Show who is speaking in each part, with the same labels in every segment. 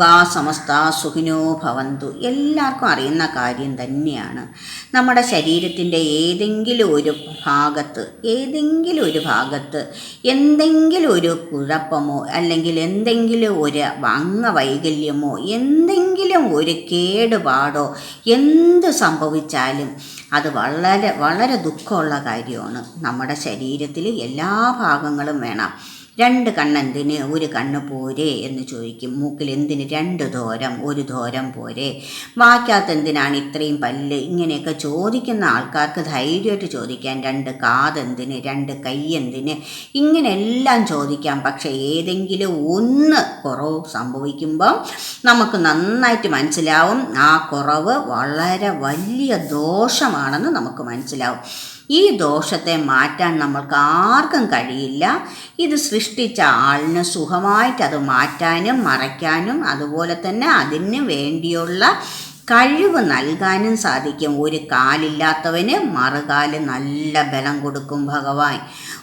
Speaker 1: ലോകാ സമസ്ത സുഖിനോ ഭവന്തു. എല്ലാവർക്കും അറിയുന്ന കാര്യം തന്നെയാണ്. നമ്മുടെ ശരീരത്തിന്റെ ഏതെങ്കിലും ഒരു ഭാഗത്ത് ഏതെങ്കിലും ഒരു ഭാഗത്ത് എന്തെങ്കിലും ഒരു കുഴപ്പമോ അല്ലെങ്കിൽ എന്തെങ്കിലും ഒരു അംഗവൈകല്യമോ എന്തെങ്കിലും ഒരു കേടുപാടോ എന്ത് സംഭവിച്ചാലും അത് വളരെ വളരെ ദുഃഖമുള്ള കാര്യമാണ്. നമ്മുടെ ശരീരത്തിൽ എല്ലാ ഭാഗങ്ങളും വേണം. രണ്ട് കണ്ണെന്തിന്? ഒരു കണ്ണ് പോരെ എന്ന് ചോദിക്കും. മൂക്കിൽ എന്തിന്? രണ്ട് ധോരം ഒരു ധോരം പോരെ. വാക്കാത്ത എന്തിനാണ് ഇത്രയും പല്ല്? ഇങ്ങനെയൊക്കെ ചോദിക്കുന്ന ആൾക്കാർക്ക് ധൈര്യമായിട്ട് ചോദിക്കാൻ രണ്ട് കാതെന്തിന്? രണ്ട് കൈ എന്തിന് ഇങ്ങനെയെല്ലാം ചോദിക്കാം. പക്ഷേ ഏതെങ്കിലും ഒന്ന് കുറവ് സംഭവിക്കുമ്പോൾ നമുക്ക് നന്നായിട്ട് മനസ്സിലാവും. ആ കുറവ് വളരെ വലിയ ദോഷമാണെന്ന് നമുക്ക് മനസ്സിലാവും. ഈ ദോഷത്തെ മാറ്റാൻ നമ്മൾക്ക് ആർക്കും കഴിയില്ല. ഇത് സൃഷ്ടിച്ച ആളിന് സുഖമായിട്ട് അത് മാറ്റാനും മറയ്ക്കാനും അതുപോലെ തന്നെ അതിന് വേണ്ടിയുള്ള കഴിവ് നൽകാനും സാധിക്കും. ഒരു കാലില്ലാത്തവന് മറുകാൽ നല്ല ബലം കൊടുക്കും ഭഗവാൻ.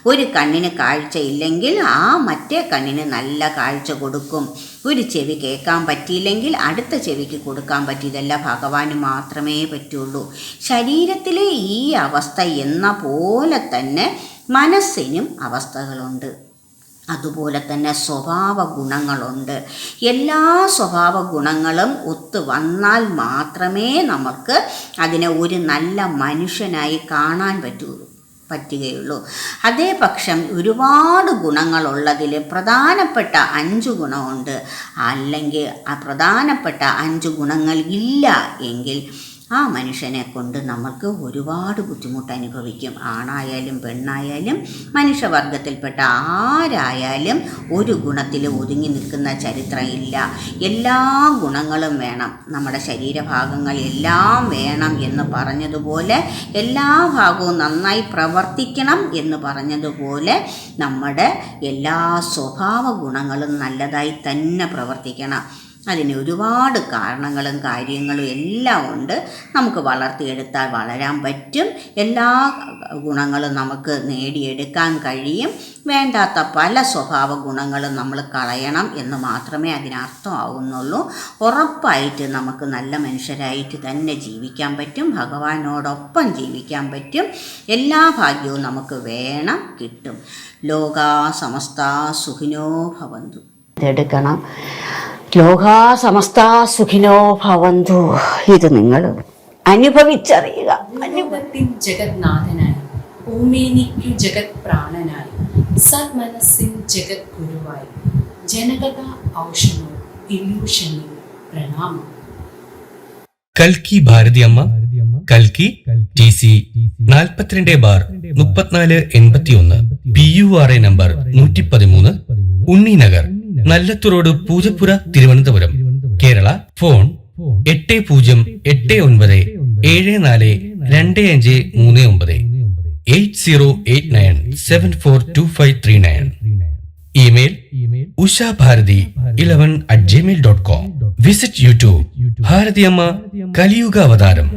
Speaker 1: ഒരു കണ്ണിന് കാഴ്ച ഇല്ലെങ്കിൽ ആ മറ്റേ കണ്ണിന് നല്ല കാഴ്ച കൊടുക്കും. ഒരു ചെവി കേൾക്കാൻ പറ്റിയില്ലെങ്കിൽ അടുത്ത ചെവിക്ക് കൊടുക്കാൻ പറ്റിയതല്ല. ഭഗവാന് മാത്രമേ പറ്റുള്ളൂ. ശരീരത്തിലെ ഈ അവസ്ഥ എന്ന പോലെ തന്നെ മനസ്സിനും അവസ്ഥകളുണ്ട്. അതുപോലെ തന്നെ സ്വഭാവ ഗുണങ്ങളുണ്ട്. എല്ലാ സ്വഭാവ ഗുണങ്ങളും ഒത്തു വന്നാൽ മാത്രമേ നമുക്ക് അതിനെ ഒരു നല്ല മനുഷ്യനായി കാണാൻ പറ്റുള്ളൂ പറ്റുകയുള്ളൂ. അതേ പക്ഷം ഒരുപാട് ഗുണങ്ങളുള്ളതിൽ പ്രധാനപ്പെട്ട അഞ്ച് ഗുണമുണ്ട്. അല്ലെങ്കിൽ ആ പ്രധാനപ്പെട്ട അഞ്ച് ഗുണങ്ങൾ ഇല്ല എങ്കിൽ ആ മനുഷ്യനെ കൊണ്ട് നമുക്ക് ഒരുപാട് ബുദ്ധിമുട്ട് അനുഭവിക്കും ആണായാലും പെണ്ണായാലും മനുഷ്യവർഗത്തിൽപ്പെട്ട ആരായാലും ഒരു ഗുണത്തിൽ ഒതുങ്ങി നിൽക്കുന്ന ചരിത്രമില്ല. എല്ലാ ഗുണങ്ങളും വേണം. നമ്മുടെ ശരീരഭാഗങ്ങൾ എല്ലാം വേണം എന്ന് പറഞ്ഞതുപോലെ എല്ലാ ഭാഗവും നന്നായി പ്രവർത്തിക്കണം എന്ന് പറഞ്ഞതുപോലെ നമ്മുടെ എല്ലാ സ്വഭാവ ഗുണങ്ങളും നല്ലതായി തന്നെ പ്രവർത്തിക്കണം. അതിന് ഒരുപാട് കാരണങ്ങളും കാര്യങ്ങളും എല്ലാം ഉണ്ട്. നമുക്ക് വളർത്തിയെടുത്താൽ വളരാൻ പറ്റും. എല്ലാ ഗുണങ്ങളും നമുക്ക് നേടിയെടുക്കാൻ കഴിയും. വേണ്ടാത്ത പല സ്വഭാവ ഗുണങ്ങളും നമ്മൾ കളയണം എന്ന് മാത്രമേ അതിനർത്ഥമാവുന്നുള്ളൂ ഉറപ്പായിട്ട് നമുക്ക് നല്ല മനുഷ്യരായിട്ട് തന്നെ ജീവിക്കാൻ പറ്റും. ഭഗവാനോടൊപ്പം ജീവിക്കാൻ പറ്റും. എല്ലാ ഭാഗ്യവും നമുക്ക് വേണം കിട്ടും. ലോകാ സമസ്ത സുഖിനോ ഭവന്തു. ഇതെടുക്കണം. ലോകാ സമസ്ത സുഖിനോ ഭവന്തു. ഇത് നിങ്ങൾ അനുഭവിച്ചറിയുക.
Speaker 2: ലോകത്തിൻ ജഗത്നാഥനായി ഭൂമേനിക്കു ജഗത് പ്രാണനായി സന്മനസ്സിൻ ജഗത് ഗുരുവായി ജനകഥ ഔഷധം ഇല്യൂഷനിൽ പ്രണാമം.
Speaker 3: കൽക്കി ഭാരതിയമ്മ കൽക്കി ടി സി നാൽപ്പത്തിരണ്ട് ബാർ മുപ്പത്തിനാല് എൺപത്തിയൊന്ന് P you are A number നൂറ്റി പതിമൂന്ന് ഉണ്ണിനഗർ നല്ലത്ത് റോഡ് പൂജപ്പുര തിരുവനന്തപുരം. കേരള ഫോൺ എട്ട് പൂജ്യം എട്ട് ഒൻപത് ഏഴ് നാല് രണ്ട് അഞ്ച് മൂന്ന് ഒമ്പത് eight zero eight nine seven four two five three nine. Email Usha Bharathi eleven at Gmail dot com visit YouTube. Bharathiyamma കലിയുഗ അവതാരം